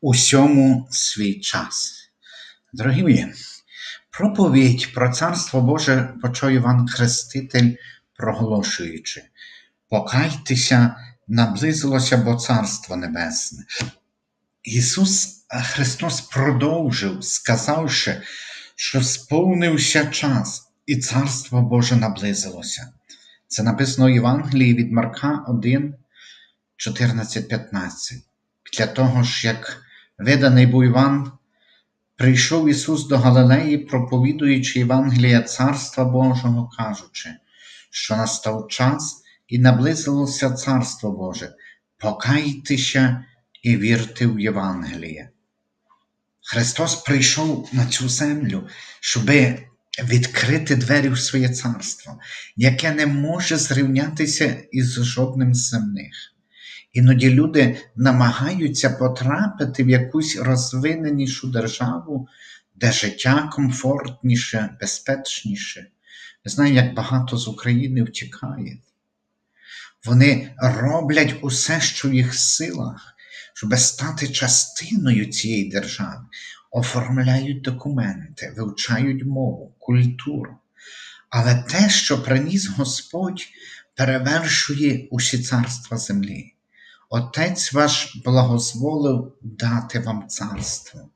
усьому свій час. Дорогі мої, проповідь про Царство Боже почав Іван Хреститель, проголошуючи: Покайтеся, наблизилося бо Царство Небесне. Ісус Христос продовжив, сказавши, що сповнився час, і Царство Боже наблизилося. Це написано в Євангелії від Марка 1, 14-15. Після того ж, як виданий був Іван, прийшов Ісус до Галилеї, проповідуючи Євангелія Царства Божого, кажучи, що настав час і наблизилося Царство Боже. Покайтеся і вірте в Євангеліє. Христос прийшов на цю землю, щоби відкрити двері в своє царство, яке не може зрівнятися із жодним земних. Іноді люди намагаються потрапити в якусь розвиненішу державу, де життя комфортніше, безпечніше. Ми знаємо, як багато з України втікає. Вони роблять усе, що в їх силах, щоб стати частиною цієї держави, оформляють документи, вивчають мову, культуру. Але те, що приніс Господь, перевершує усі царства землі. Отець ваш благозволив дати вам царство.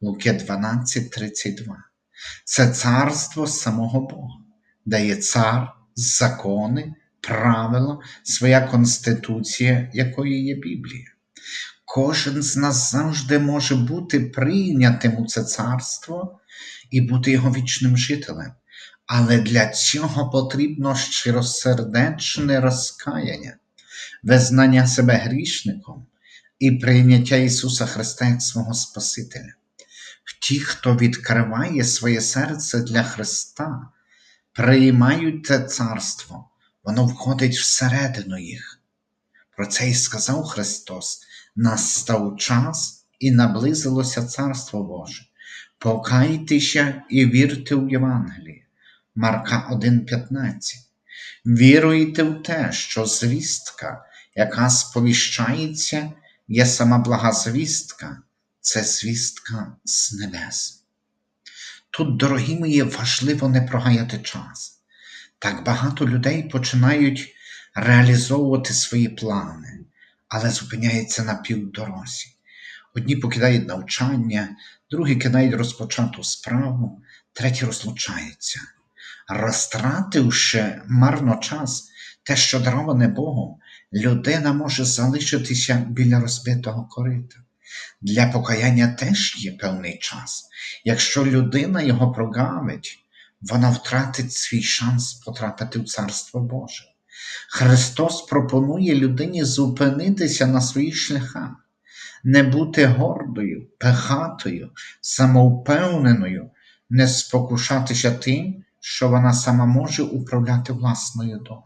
Луки 12:32. Це царство самого Бога, де є цар, закони, правила, своя конституція, якою є Біблія. Кожен з нас завжди може бути прийнятим у це царство і бути його вічним жителем. Але для цього потрібно щиросердечне розкаяння, визнання себе грішником і прийняття Ісуса Христа як свого Спасителя. Ті, хто відкриває своє серце для Христа, приймають це царство, воно входить всередину їх. Про це і сказав Христос: настав час і наблизилося Царство Боже. Покайтеся і вірте в Євангеліє. Марка 1,15. Віруйте в те, що звістка, яка сповіщається, є сама блага звістка, це звістка з небес. Тут, дорогі мої, важливо не прогаяти час. Так багато людей починають реалізовувати свої плани, але зупиняються на півдорозі. Одні покидають навчання, другі кидають розпочату справу, треті розлучаються, розтративши марно час, те, що дароване Богом, людина може залишитися біля розбитого корита. Для покаяння теж є певний час. Якщо людина його прогавить, вона втратить свій шанс потрапити в Царство Боже. Христос пропонує людині зупинитися на своїх шляхах, не бути гордою, пехатою, самовпевненою, не спокушатися тим, що вона сама може управляти власною долею.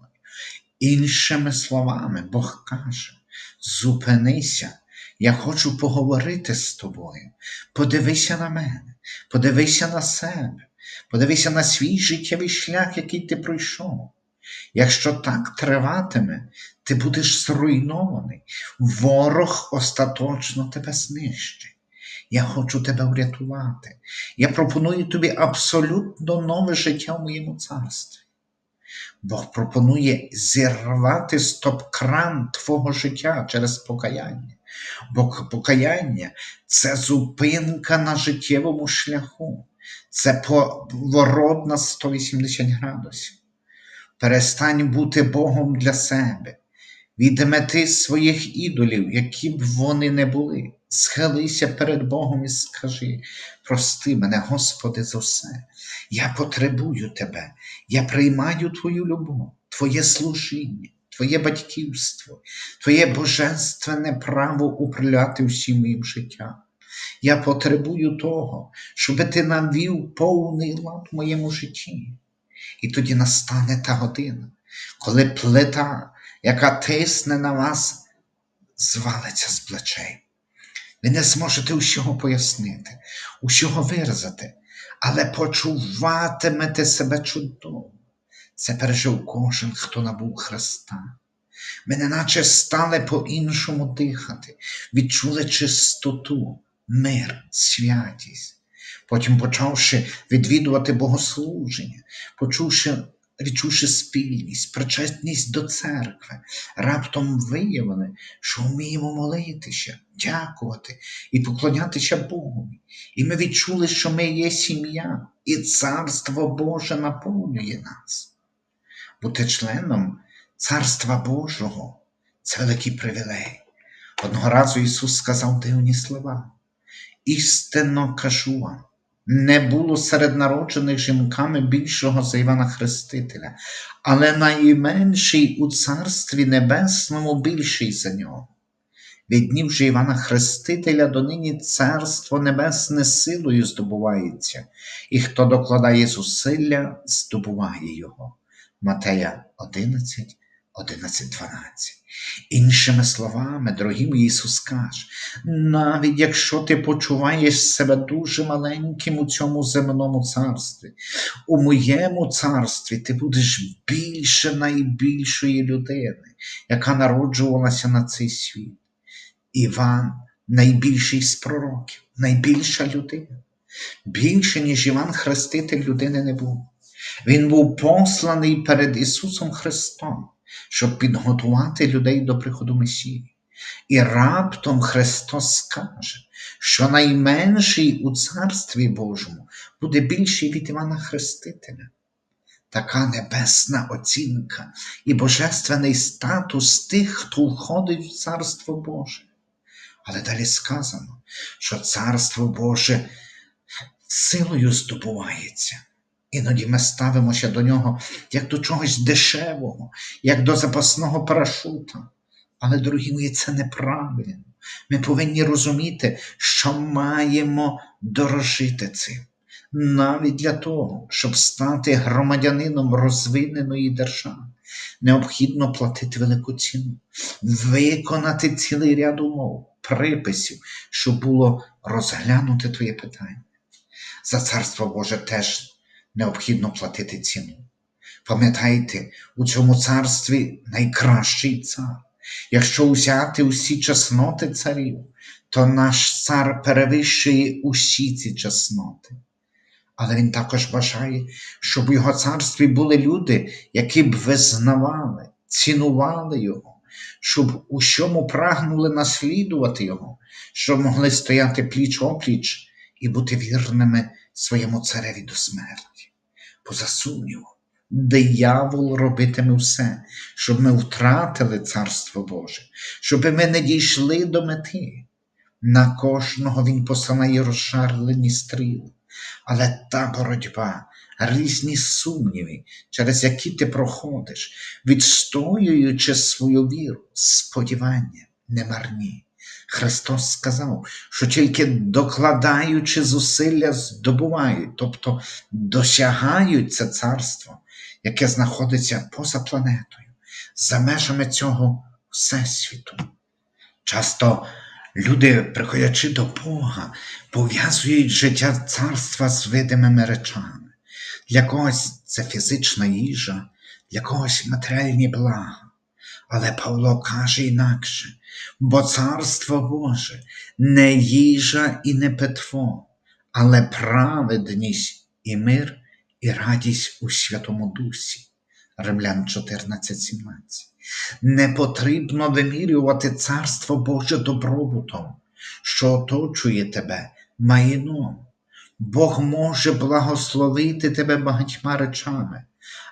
Іншими словами, Бог каже: зупинися, я хочу поговорити з тобою. Подивися на мене, подивися на себе, подивися на свій життєвий шлях, який ти пройшов. Якщо так триватиме, ти будеш зруйнований, ворог остаточно тебе знищить. Я хочу тебе врятувати. Я пропоную тобі абсолютно нове життя в моєму царстві. Бог пропонує зірвати стоп-кран твого життя через покаяння. Бо покаяння це зупинка на життєвому шляху, це поворот на 180 градусів. Перестань бути Богом для себе, відмети своїх ідолів, які б вони не були. Схилися перед Богом і скажи: прости мене, Господи, за все. Я потребую Тебе, я приймаю Твою любов, Твоє служіння, Твоє батьківство, Твоє божественне право управляти всім моїм життям. Я потребую того, щоб ти навів повний лад в моєму житті. І тоді настане та година, коли плита, яка тисне на вас, звалиться з плечей. Ви не зможете усього пояснити, усього виразити, але почуватимете себе чудово. Це пережив кожен, хто набув Христа. Ми неначе стали по-іншому дихати, відчули чистоту, мир, святість. Потім, почавши відвідувати богослуження, почувши, відчувши спільність, причетність до церкви, раптом виявили, що вміємо молитися, дякувати і поклонятися Богові. І ми відчули, що ми є сім'я, і Царство Боже наповнює нас. Бути членом Царства Божого це великий привілей. Одного разу Ісус сказав дивні слова. Істинно кажу вам, не було серед народжених жінками більшого за Івана Хрестителя, але найменший у Царстві Небесному більший за нього. Від днів же Івана Хрестителя донині Царство Небесне силою здобувається, і хто докладає зусилля, здобуває його. Матея 11, 11, 12. Іншими словами, дорогі мої Ісус каже, навіть якщо ти почуваєш себе дуже маленьким у цьому земному царстві, у моєму царстві ти будеш більше найбільшої людини, яка народжувалася на цей світ. Іван найбільший з пророків, найбільша людина. Більше, ніж Іван Хреститель людини не був. Він був посланий перед Ісусом Христом, щоб підготувати людей до приходу Месії. І раптом Христос скаже, що найменший у Царстві Божому буде більший від Івана Хрестителя. Така небесна оцінка і божественний статус тих, хто входить в Царство Боже. Але далі сказано, що Царство Боже силою здобувається. Іноді ми ставимося до нього як до чогось дешевого, як до запасного парашута. Але, дорогі мої, це неправильно. Ми повинні розуміти, що маємо дорожити цим. Навіть для того, щоб стати громадянином розвиненої держави, необхідно платити велику ціну, виконати цілий ряд умов, приписів, щоб було розглянути твоє питання. За царство Боже теж необхідно платити ціну. Пам'ятайте, у цьому царстві найкращий цар. Якщо взяти усі чесноти царів, то наш цар перевищує усі ці чесноти. Але він також бажає, щоб у його царстві були люди, які б визнавали, цінували його, щоб у чому прагнули наслідувати його, щоб могли стояти пліч опліч і бути вірними своєму цареві до смерті. Поза сумнівом, диявол робитиме все, щоб ми втратили Царство Боже, щоб ми не дійшли до мети. На кожного він посилає розшарлені стріли, але та боротьба, різні сумніви, через які ти проходиш, відстоюючи свою віру, сподівання не марні. Христос сказав, що тільки докладаючи зусилля, здобувають, тобто досягають це царство, яке знаходиться поза планетою, за межами цього всесвіту. Часто люди, приходячи до Бога, пов'язують життя царства з видимими речами. Для когось це фізична їжа, для когось матеріальні блага. Але Павло каже інакше, бо царство Боже не їжа і не питво, але праведність і мир і радість у Святому Дусі. Римлян 14:17. Не потрібно вимірювати царство Боже добробутом, що оточує тебе майном. Бог може благословити тебе багатьма речами,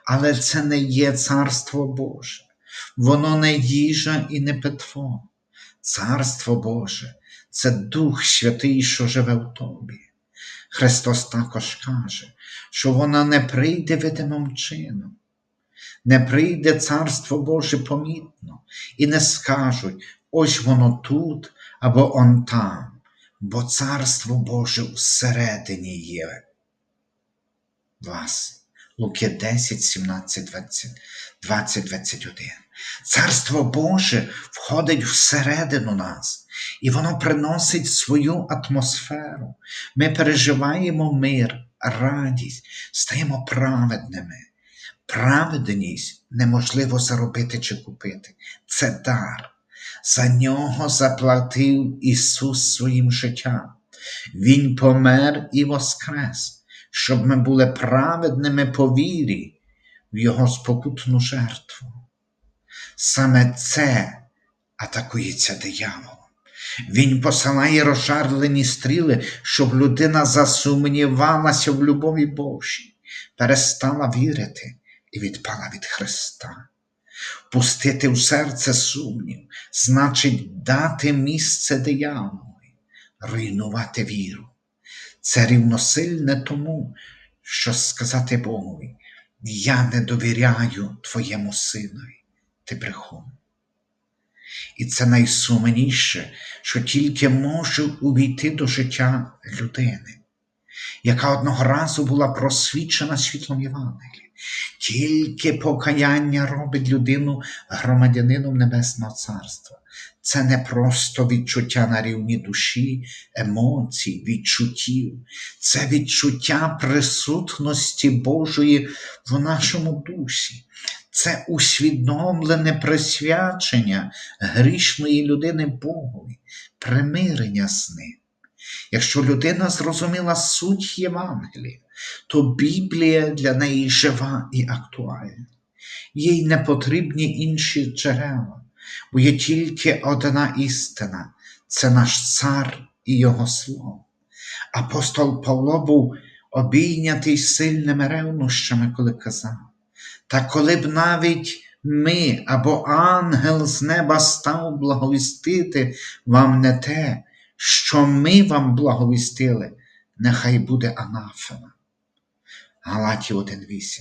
але це не є царство Боже. Воно не їжа і не питво. Царство Боже це Дух Святий, що живе в тобі. Христос також каже, що вона не прийде видимим чином, не прийде Царство Боже помітно, і не скажуть, ось воно тут або он там, бо Царство Боже всередині є вас. Луки 10, 17, 20, 20, 21. Царство Боже входить всередину нас, і воно приносить свою атмосферу. Ми переживаємо мир, радість, стаємо праведними. Праведність неможливо заробити чи купити. Це дар. За нього заплатив Ісус своїм життям. Він помер і воскрес, щоб ми були праведними по вірі в Його спокутну жертву. Саме це атакується дияволом. Він посилає розжарлені стріли, щоб людина засумнівалася в любові Божій, перестала вірити і відпала від Христа. Пустити в серце сумнів, значить дати місце дияволові, руйнувати віру. Це рівносильне тому, що сказати Богові, я не довіряю твоєму синові, ти брехун. І це найсумніше, що тільки може увійти до життя людини, яка одного разу була просвічена світлом Євангелія. Тільки покаяння робить людину громадянином Небесного Царства. Це не просто відчуття на рівні душі, емоцій, відчуттів, це відчуття присутності Божої в нашому дусі. Це усвідомлене присвячення грішної людини Богові, примирення з ним. Якщо людина зрозуміла суть Євангелія, то Біблія для неї жива і актуальна. Їй не потрібні інші джерела, бо є тільки одна істина це наш цар і Його слово. Апостол Павло був обійнятий сильними ревнощами, коли казав. Та коли б навіть ми або ангел з неба став благовістити вам не те, що ми вам благовістили, нехай буде анафема. Галаті 1.8.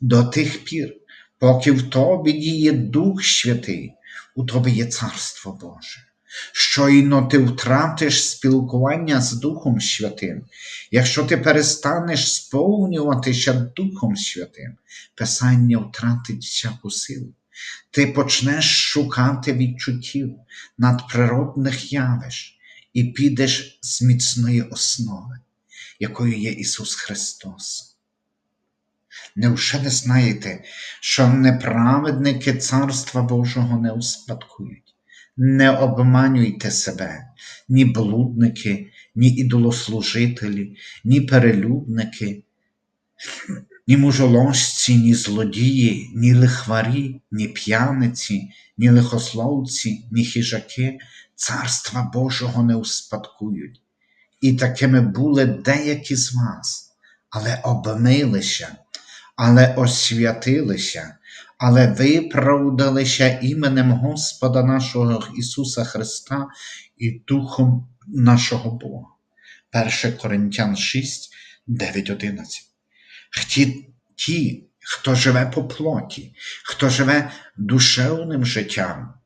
До тих пір, поки в тобі діє Дух Святий, у тобі є Царство Боже. Щойно ти втратиш спілкування з Духом Святим, якщо ти перестанеш сповнюватися Духом Святим, Писання втратить всяку силу. Ти почнеш шукати відчуттів надприродних явищ і підеш з міцної основи, якою є Ісус Христос. Невже не знаєте, що неправедники Царства Божого не успадкують? Не обманюйте себе, ні блудники, ні ідолослужителі, ні перелюбники, ні мужоложці, ні злодії, ні лихварі, ні п'яниці, ні лихословці, ні хижаки Царства Божого не успадкують. І такими були деякі з вас, але обмилися, але освятилися, але виправдалися іменем Господа нашого Ісуса Христа і Духом нашого Бога. 1 Коринтян 6, 9, 11. Ті, хто живе по плоті, хто живе душевним життям,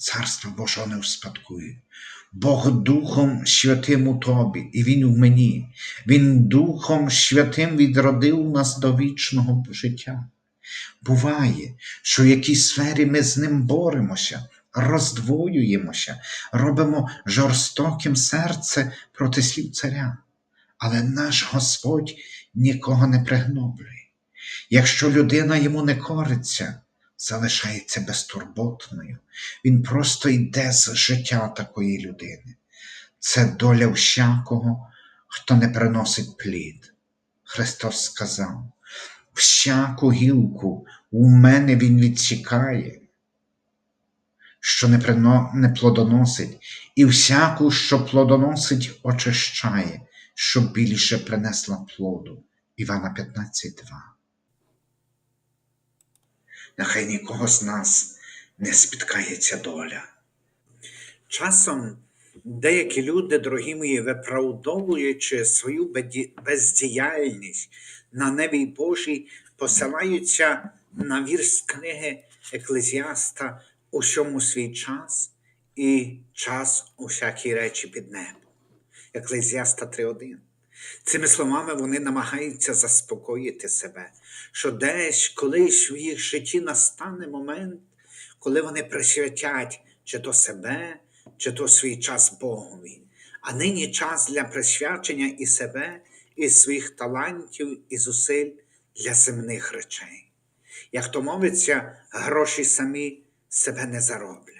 Царство Божого не успадкує. Бог Духом Святим у тобі, і Він в мені. Він Духом Святим відродив нас до вічного життя. Буває, що в якійсь сфері ми з ним боремося, роздвоюємося, робимо жорстоким серце проти слів царя. Але наш Господь нікого не пригноблює. Якщо людина йому не кориться, залишається безтурботною, він просто йде з життя такої людини. Це доля всякого, хто не приносить плід. Христос сказав: всяку гілку у мене Він відсікає, що не, прино, не плодоносить, і всяку, що плодоносить, очищає, щоб більше принесла плоду. Івана 15.2. Нехай нікого з нас не спіткається доля. Часом деякі люди, дорогі мої, виправдовуючи свою бездіяльність на небі Божій, посилаються на вірш книги Еклезіаста усьому свій час і час усякі речі під небом. Еклезіаста 3.1. Цими словами вони намагаються заспокоїти себе, що десь колись в їх житті настане момент, коли вони присвятять чи то себе, чи то свій час Богові. А нині час для присвячення і себе, і своїх талантів, і зусиль для земних речей. Як то мовиться, гроші самі себе не зароблять.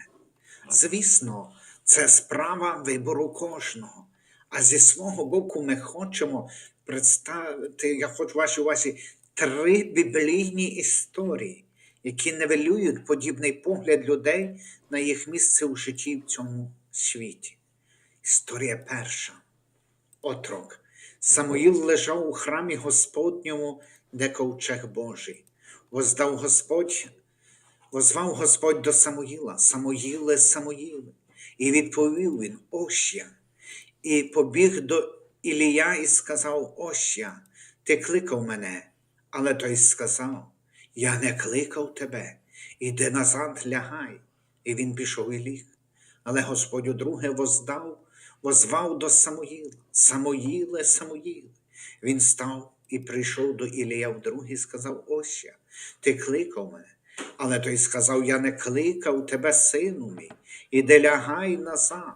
Звісно, це справа вибору кожного. А зі свого боку ми хочемо представити, я хочу вашій увазі, три біблійні історії, які невелюють подібний погляд людей на їх місце у житті в цьому світі. Історія перша. Отрок. Самуїл лежав у храмі Господньому, де ковчег Божий. Воздав Господь, возвав Господь до Самуїла, Самуїле, Самуїле. І відповів він, ось я. І побіг до Ілія і сказав, ось ти кликав мене. Але той сказав, я не кликав тебе, іди назад лягай. І він пішов і ліг. Але Господь удруге воздав, возвав до Самуїла, Самуїле, Самуїле. Він став і прийшов до Ілія вдруге і сказав, ось ти кликав мене. Але той сказав, я не кликав тебе, сину мій, іди лягай назад.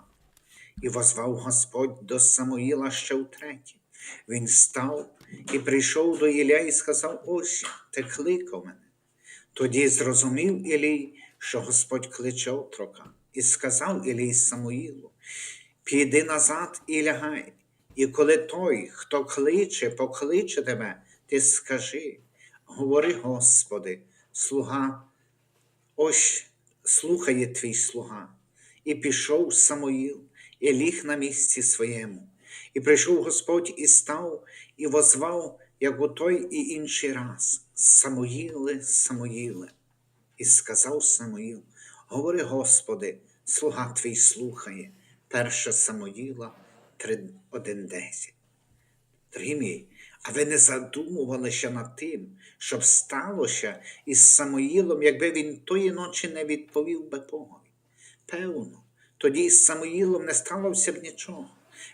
І возвав Господь до Самуїла ще втретє. Він став і прийшов до Ілля і сказав, ось ти кликав мене. Тоді зрозумів Ілій, що Господь кличе отрока, і сказав Ілій Самуїлу, піди назад і лягай. І коли той, хто кличе, покличе тебе, ти скажи, говори, Господи, слуга, ось слухає твій слуга. І пішов Самуїл, і ліг на місці своєму. І прийшов Господь і став, і возвав, як у той і інший раз, Самуїле, Самуїле. І сказав Самуїл, говори, Господи, слуга твій слухає. Перша Самуїла 1.10. Дорогі мої, а ви не задумувалися над тим, щоб сталося із Самуїлом, якби він тої ночі не відповів би Богові? Певно, тоді з Самуїлом не сталося б нічого.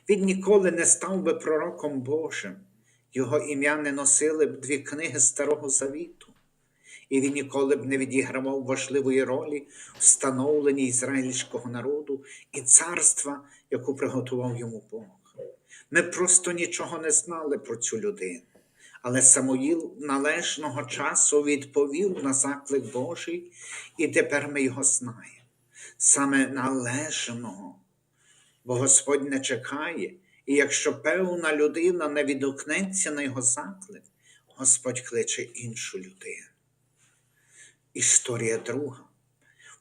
Він ніколи не став би пророком Божим. Його ім'я не носили б дві книги Старого Завіту, і він ніколи б не відігравав важливої ролі в становленні ізраїльського народу і царства, яку приготував йому Бог. Ми просто нічого не знали про цю людину. Але Самуїл належного часу відповів на заклик Божий, і тепер ми його знаємо. Саме належного, бо Господь не чекає, і якщо певна людина не відгукнеться на його заклик, Господь кличе іншу людину. Історія друга.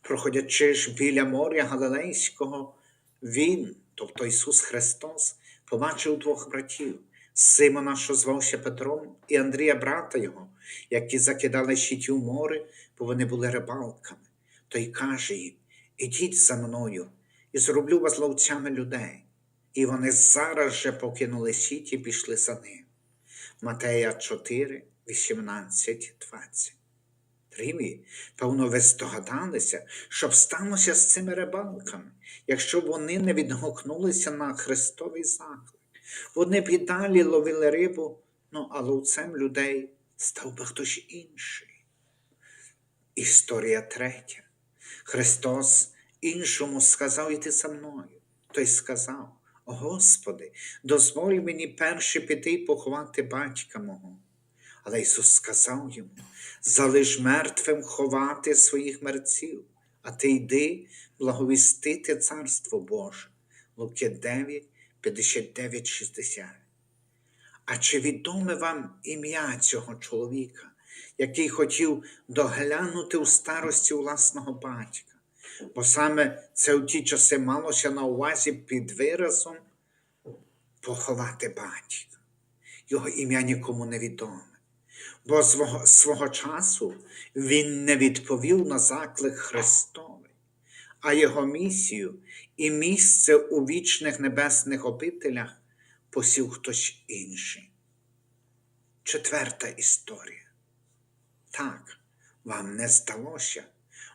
Проходячи ж біля моря Галилейського, Він, тобто Ісус Христос, побачив двох братів Симона, що звався Петром, і Андрія, брата його, які закидали щиті у море, бо вони були рибалками. Той каже їм: Ідіть за мною, і зроблю вас ловцями людей. І вони зараз же покинули сіті і пішли за ним. Матея 4, 18, 20. Дорогі, певно, ви здогадалися, що сталося з цими рибалками, якщо б вони не відгукнулися на Христовий заклик. Вони б і далі ловили рибу, ну а ловцем людей став би хтось інший. Історія третя. Христос іншому сказав іти за мною. Той сказав: Господи, дозволь мені перше піти поховати батька мого. Але Ісус сказав йому: залиш мертвим ховати своїх мерців, а ти йди благовістити Царство Боже. Луки 9, 59, 60. А чи відоме вам ім'я цього чоловіка, який хотів доглянути у старості власного батька? Бо саме це в ті часи малося на увазі під виразом поховати батька. Його ім'я нікому не відоме, бо свого, свого часу він не відповів на заклик Христовий, а його місію і місце у вічних небесних обителях посів хтось інший. Четверта історія. Так, вам не здалося.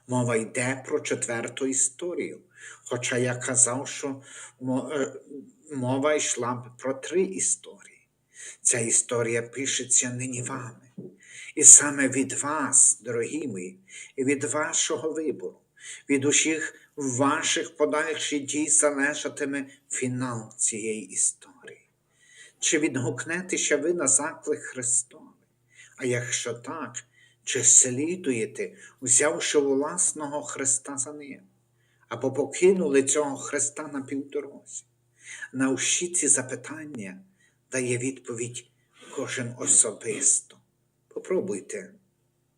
Мова йде про четверту історію. Хоча я казав, що е, мова йшла б про три історії. Ця історія пишеться нині вами. І саме від вас, дорогі мої, і від вашого вибору, від усіх ваших подальших дій залежатиме фінал цієї історії. Чи відгукнетеся ви на заклик Христовий? А якщо так, чи слідуєте, взявши власного Христа за ним, або покинули цього Христа на півдорозі? На всі ці запитання дає відповідь кожен особисто. Попробуйте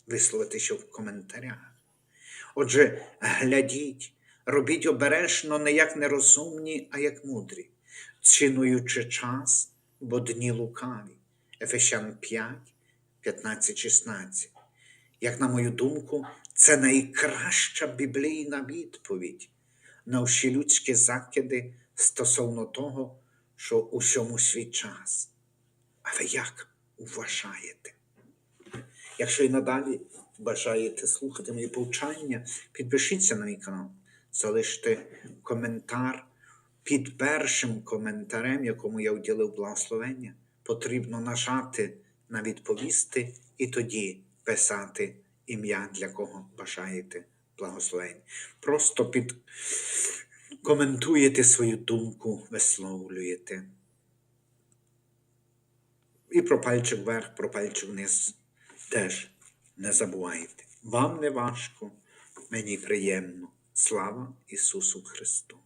висловити що в коментарях. Отже, глядіть, робіть обережно не як нерозумні, а як мудрі, цінуючи час, бо дні лукаві. Ефесян 5, 15, 16. Як на мою думку, це найкраща біблійна відповідь на всі людські закиди стосовно того, що у всьому свій час. А ви як вважаєте? Якщо і надалі бажаєте слухати мої повчання, підпишіться на мій канал, залиште коментар під першим коментарем, якому я вділив благословення. Потрібно нажати на відповісти і тоді писати ім'я, для кого бажаєте благословень. Просто під коментуєте свою думку, висловлюєте. І про пальчик вверх, про пальчик вниз теж не забувайте. Вам не важко, мені приємно. Слава Ісусу Христу!